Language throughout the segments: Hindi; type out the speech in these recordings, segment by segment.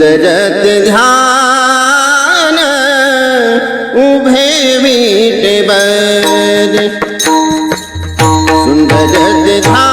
सुंदरत ध्यान उभे विटेवर सुंदरत ध्यान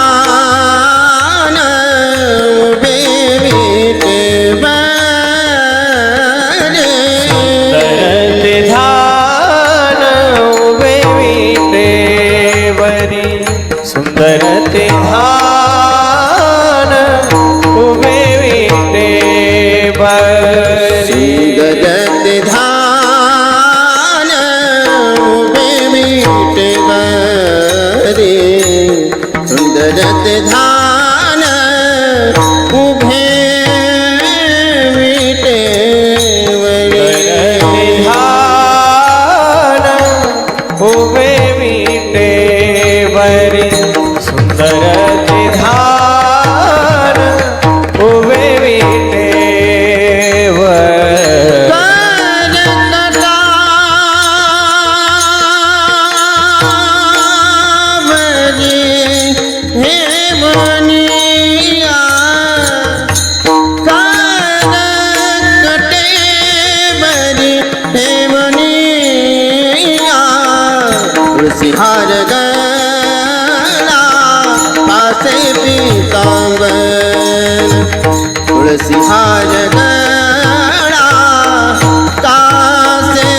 विटेवरी सुंदर ते ध्यान उभे विटेवर तुलसीहार गला कासे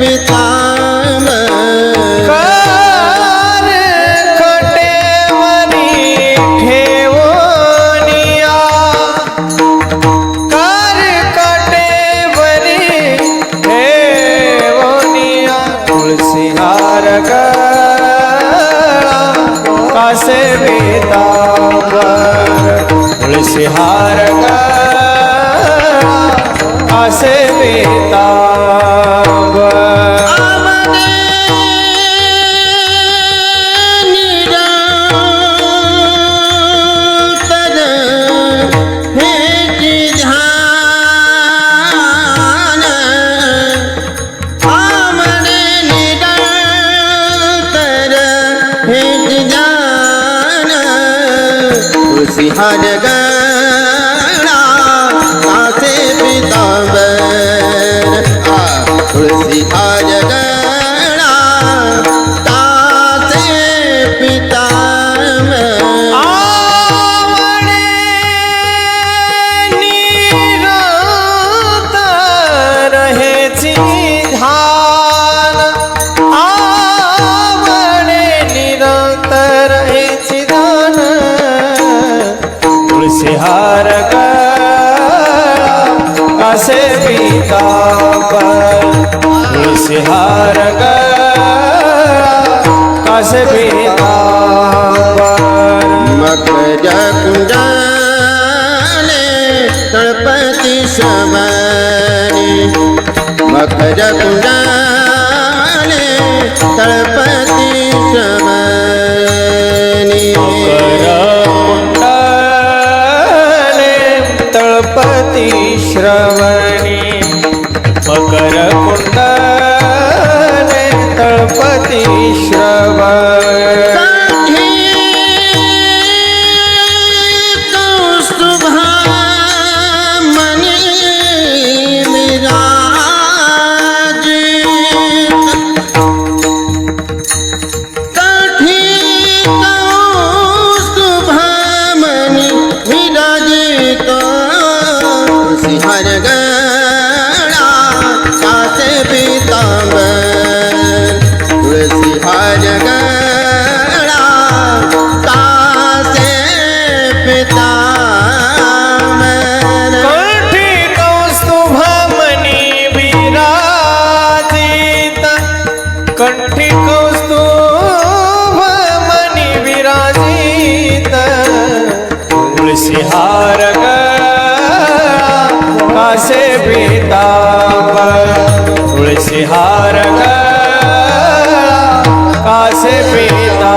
पीतांबर कार खटेवरी ठेवोनिया आसे खटेवरी हर गणा कासे पितांबर। तुलसी हर तुळशी हार गळा कसे पितांबर तुळशी हार गळा कसे पितांबर मकर कुंडले तळपती शबरी। मकर कुंडले तळपती शबरी। गणपति श्रवण सिंहर गणा कासे पीतांबर तुलसी हर गणा कासे पीतांबर कंठी कौस्तुभमणि विराजित। कंठी कौस्तुभमणि विराजित। तुळसी हार प्रीताप तुळशी हार कासे प्रीता